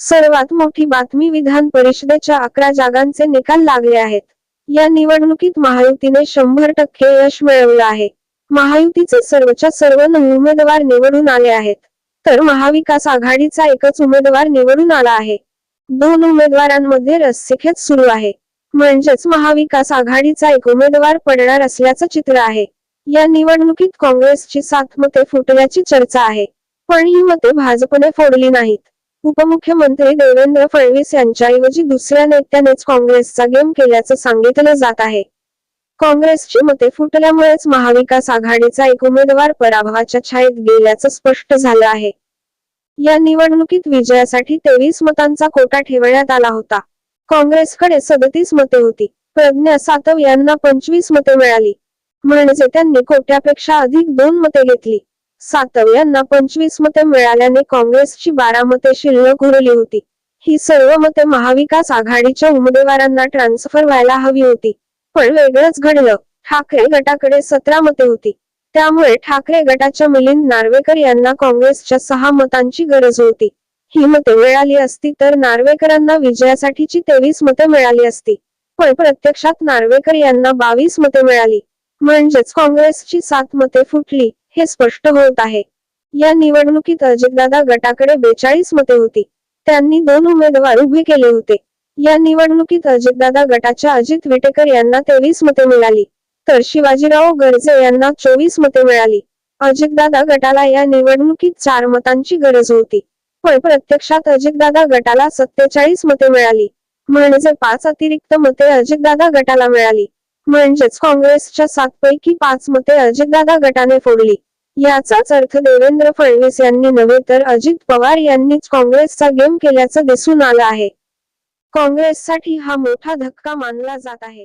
सर्वात मोठी बातमी विधान परिषदेच्या अकरा जागांचे निकाल लागले आहेत. या निवडणुकीत महायुतीने शंभर टक्के यश मिळवलं आहे. महायुतीचे सर्वच्या सर्व नऊ उमेदवार निवडून आले आहेत. तर महाविकास आघाडीचा एकच उमेदवार निवडून आला आहे. दोन उमेदवारांमध्ये रस्सीखेच सुरू आहे. म्हणजेच महाविकास आघाडीचा एक उमेदवार पडणार असल्याचं चित्र आहे. या निवडणुकीत काँग्रेसची सात मते फुटल्याची चर्चा आहे. पण ही मते भाजपने फोडली नाहीत. उपमुख्यमंत्री देवेंद्र फडणवीस यांच्याऐवजी दुसऱ्या नेत्यानेच काँग्रेसचा गेम केल्याचं सांगितलं जात आहे. काँग्रेसची मते फुटल्यामुळेच महाविकास आघाडीचा एक उमेदवार पराभवाच्या छायेत गेल्याचं स्पष्ट झालं आहे. या निवडणुकीत विजयासाठी तेवीस मतांचा कोटा ठेवण्यात आला होता. काँग्रेसकडे सदतीस मते होती. प्रज्ञा सातव यांना पंचवीस मते मिळाली. म्हणजे त्यांनी कोट्यापेक्षा अधिक दोन मते घेतली. सातव यांना पंचवीस मते मिळाल्याने काँग्रेसची बारा मते शिल्लक उरली होती. ही सर्व मते महाविकास आघाडीच्या उमेदवारांना ट्रान्सफर व्हायला हवी होती. पण वेगळंच घडलं. ठाकरे गटाकडे सतरा मते होती. त्यामुळे ठाकरे गटाच्या मिलिंद नार्वेकर यांना काँग्रेसच्या सहा मतांची गरज होती. ही मते मिळाली असती तर नार्वेकरांना विजयासाठीची तेवीस मते मिळाली असती. पण प्रत्यक्षात नार्वेकर यांना बावीस मते मिळाली. म्हणजेच काँग्रेसची सात मते फुटली. हे स्पष्ट होत आहे. या निवडणुकीत अजितदादा गटाकडे बेचाळीस मते होती. त्यांनी दोन उमेदवार उभे केले होते. या निवडणुकीत अजितदादा गटाच्या अजित विटेकर यांना तेवीस मते मिळाली तर शिवाजीराव गर्जे यांना चोवीस मते मिळाली. अजितदादा गटाला या निवडणुकीत चार मतांची गरज होती पण प्रत्यक्षात अजितदादा गटाला सत्तेचाळीस मते मिळाली म्हणजे पाच अतिरिक्त मते अजितदादा गटाला मिळाली. म्हणजेच काँग्रेसच्या सात पैकी पाच मते अजितदादा गटाने फोडली. याचाच अर्थ देवेंद्र फडणवीस यांनी नव्हे तर अजित पवार यांनीच काँग्रेसचा गेम केल्याचं दिसून आलं आहे. काँग्रेससाठी हा मोठा धक्का मानला जात आहे.